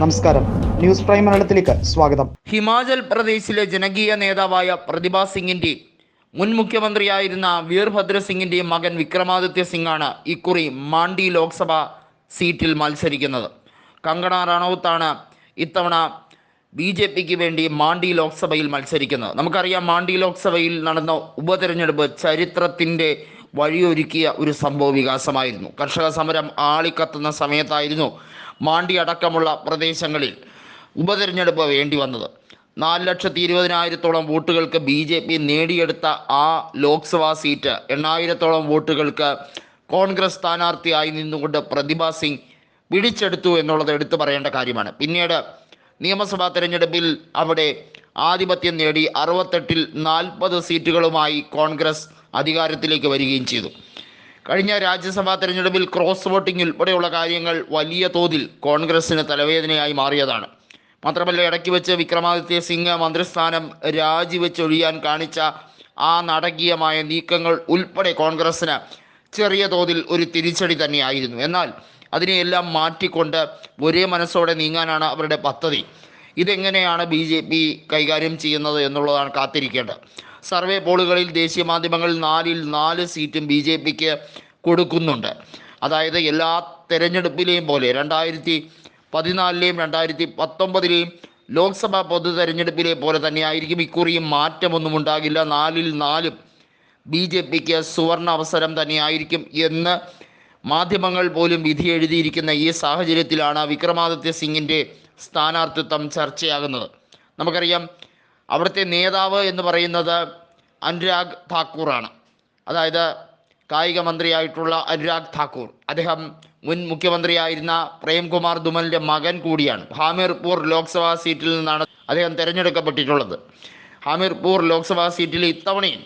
നമസ്കാരം. News prime മലയാളത്തിലേക്ക് സ്വാഗതം. ഹിമാചൽ പ്രദേശിലെ ജനകീയ നേതാവായ പ്രതിഭ സിംഗിന്റെ മുൻ മുഖ്യമന്ത്രിയായിരുന്ന വീർഭദ്ര സിംഗിന്റെ മകൻ വിക്രമാദിത്യ സിംഗാണ് ഇക്കുറി മാണ്ടി ലോക്സഭ സീറ്റിൽ മത്സരിക്കുന്നത്. കങ്കണ റണൌത്താണ് ഇത്തവണ ബി ജെ പിക്ക് വേണ്ടി മാണ്ടി ലോക്സഭയിൽ മത്സരിക്കുന്നത്. നമുക്കറിയാം മാണ്ടി ലോക്സഭയിൽ നടന്ന ഉപതെരഞ്ഞെടുപ്പ് ചരിത്രത്തിന്റെ വഴിയൊരുക്കിയ ഒരു സംഭവ വികാസമായിരുന്നു. കർഷക സമരം ആളിക്കത്തുന്ന സമയത്തായിരുന്നു മാണ്ടി അടക്കമുള്ള പ്രദേശങ്ങളിൽ ഉപതെരഞ്ഞെടുപ്പ് വേണ്ടി വന്നത്. നാല് ലക്ഷത്തി ഇരുപതിനായിരത്തോളം വോട്ടുകൾക്ക് ബി ജെ പി നേടിയെടുത്ത ആ ലോക്സഭാ സീറ്റ് എണ്ണായിരത്തോളം വോട്ടുകൾക്ക് കോൺഗ്രസ് സ്ഥാനാർത്ഥിയായി നിന്നുകൊണ്ട് പ്രതിഭ സിംഗ് പിടിച്ചെടുത്തു എന്നുള്ളത് എടുത്തു പറയേണ്ട കാര്യമാണ്. പിന്നീട് നിയമസഭാ തെരഞ്ഞെടുപ്പിൽ അവിടെ ആധിപത്യം നേടി അറുപത്തെട്ടിൽ നാൽപ്പത് സീറ്റുകളുമായി കോൺഗ്രസ് അധികാരത്തിലേക്ക് വരികയും ചെയ്തു. കഴിഞ്ഞ രാജ്യസഭാ തെരഞ്ഞെടുപ്പിൽ ക്രോസ് വോട്ടിംഗ് ഉൾപ്പെടെയുള്ള കാര്യങ്ങൾ വലിയ തോതിൽ കോൺഗ്രസിന് തലവേദനയായി മാറിയതാണ്. മാത്രമല്ല ഇടയ്ക്ക് വെച്ച് വിക്രമാദിത്യ സിംഗ് മന്ത്രിസ്ഥാനം രാജിവെച്ചൊഴിയാൻ കാണിച്ച ആ നാടകീയമായ നീക്കങ്ങൾ ഉൾപ്പെടെ കോൺഗ്രസ്സിന് ചെറിയ തോതിൽ ഒരു തിരിച്ചടി തന്നെയായിരുന്നു. എന്നാൽ അതിനെയെല്ലാം മാറ്റിക്കൊണ്ട് ഒരേ മനസ്സോടെ നീങ്ങാനാണ് അവരുടെ പദ്ധതി. ഇതെങ്ങനെയാണ് ബി ജെ പി കൈകാര്യം ചെയ്യുന്നത് എന്നുള്ളതാണ് കാത്തിരിക്കേണ്ടത്. സർവേ പോളുകളിൽ ദേശീയ മാധ്യമങ്ങളിൽ നാലിൽ നാല് സീറ്റും ബി ജെ പിക്ക് കൊടുക്കുന്നുണ്ട്. അതായത് എല്ലാ തെരഞ്ഞെടുപ്പിലെയും പോലെ രണ്ടായിരത്തി പതിനാലിലെയും രണ്ടായിരത്തി പത്തൊമ്പതിലെയും ലോക്സഭാ പൊതു തെരഞ്ഞെടുപ്പിലെ പോലെ തന്നെയായിരിക്കും ഇക്കുറിയും മാറ്റമൊന്നും ഉണ്ടാകില്ല. നാലിൽ നാലും ബി ജെ പിക്ക് സുവർണ അവസരം തന്നെയായിരിക്കും എന്ന് മാധ്യമങ്ങൾ പോലും വിധി എഴുതിയിരിക്കുന്ന ഈ സാഹചര്യത്തിലാണ് വിക്രമാദിത്യ സിംഗിന്റെ സ്ഥാനാർത്ഥിത്വം ചർച്ചയാകുന്നത്. നമുക്കറിയാം അവിടുത്തെ നേതാവ് എന്ന് പറയുന്നത് അനുരാഗ് താക്കൂറാണ്. അതായത് കായിക മന്ത്രിയായിട്ടുള്ള അനുരാഗ് താക്കൂർ. അദ്ദേഹം മുൻ മുഖ്യമന്ത്രിയായിരുന്ന പ്രേംകുമാർ ദുമലിന്റെ മകൻ കൂടിയാണ്. ഹാമിർപൂർ ലോക്സഭാ സീറ്റിൽ നിന്നാണ് അദ്ദേഹം തിരഞ്ഞെടുക്കപ്പെട്ടിട്ടുള്ളത്. ഹാമിർപൂർ ലോക്സഭാ സീറ്റിൽ ഇത്തവണയും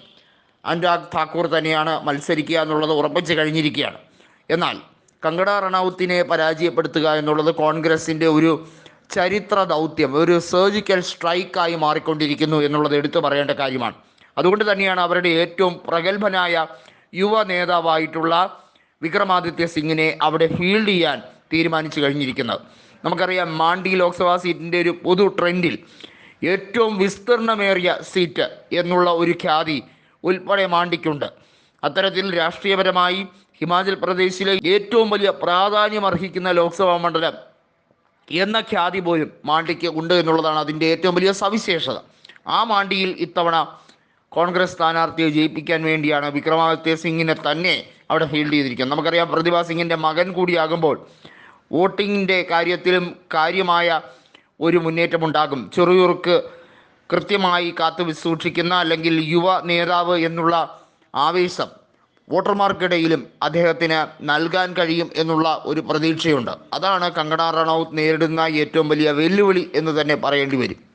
അനുരാഗ് താക്കൂർ തന്നെയാണ് മത്സരിക്കുക എന്നുള്ളത് ഉറപ്പിച്ച് കഴിഞ്ഞിരിക്കുകയാണ്. എന്നാൽ കങ്കട റണൌത്തിനെ പരാജയപ്പെടുത്തുക എന്നുള്ളത് കോൺഗ്രസിന്റെ ഒരു ചരിത്ര ദൗത്യം ഒരു സർജിക്കൽ സ്ട്രൈക്കായി മാറിക്കൊണ്ടിരിക്കുന്നു എന്നുള്ളത് എടുത്തു പറയേണ്ട കാര്യമാണ്. അതുകൊണ്ട് തന്നെയാണ് അവരുടെ ഏറ്റവും പ്രഗത്ഭനായ യുവ നേതാവായിട്ടുള്ള വിക്രമാദിത്യ സിംഗിനെ അവിടെ ഫീൽഡ് ചെയ്യാൻ തീരുമാനിച്ചു കഴിഞ്ഞിരിക്കുന്നത്. നമുക്കറിയാം മാണ്ടി ലോക്സഭാ സീറ്റിന്റെ ഒരു പൊതു ട്രെൻഡിൽ ഏറ്റവും വിസ്തീർണമേറിയ സീറ്റ് എന്നുള്ള ഒരു ഖ്യാതി ഉൾപ്പെടെ മാണ്ടിക്കുണ്ട് അത്തരത്തിൽ രാഷ്ട്രീയപരമായി ഹിമാചൽ പ്രദേശിലെ ഏറ്റവും വലിയ പ്രാധാന്യം അർഹിക്കുന്ന ലോക്സഭാ മണ്ഡലം എന്ന ഖ്യാതി പോലും മാണ്ടിക്ക് ഉണ്ട് എന്നുള്ളതാണ് അതിന്റെ ഏറ്റവും വലിയ സവിശേഷത. ആ മാണ്ടിയിൽ ഇത്തവണ കോൺഗ്രസ് സ്ഥാനാർത്ഥിയെ ജയിപ്പിക്കാൻ വേണ്ടിയാണ് വിക്രമാദിത്യ സിംഗിനെ തന്നെ അവിടെ ഫീൽഡ് ചെയ്തിരിക്കുന്നത്. നമുക്കറിയാം പ്രതിഭ സിംഗിന്റെ മകൻ കൂടിയാകുമ്പോൾ വോട്ടിങ്ങിന്റെ കാര്യത്തിലും കാര്യമായ ഒരു മുന്നേറ്റമുണ്ടാകും. ചെറുയുറുക്ക് കൃത്യമായി കാത്തു സൂക്ഷിക്കുന്ന അല്ലെങ്കിൽ യുവ നേതാവ് എന്നുള്ള ആവേശം വോട്ടർമാർക്കിടയിലും അദ്ദേഹത്തിന് നൽകാൻ കഴിയും എന്നുള്ള ഒരു പ്രതീക്ഷയുണ്ട്. അതാണ് കങ്കണ റണൌത്ത് നേരിടുന്ന ഏറ്റവും വലിയ വെല്ലുവിളി എന്ന് തന്നെ പറയേണ്ടി വരും.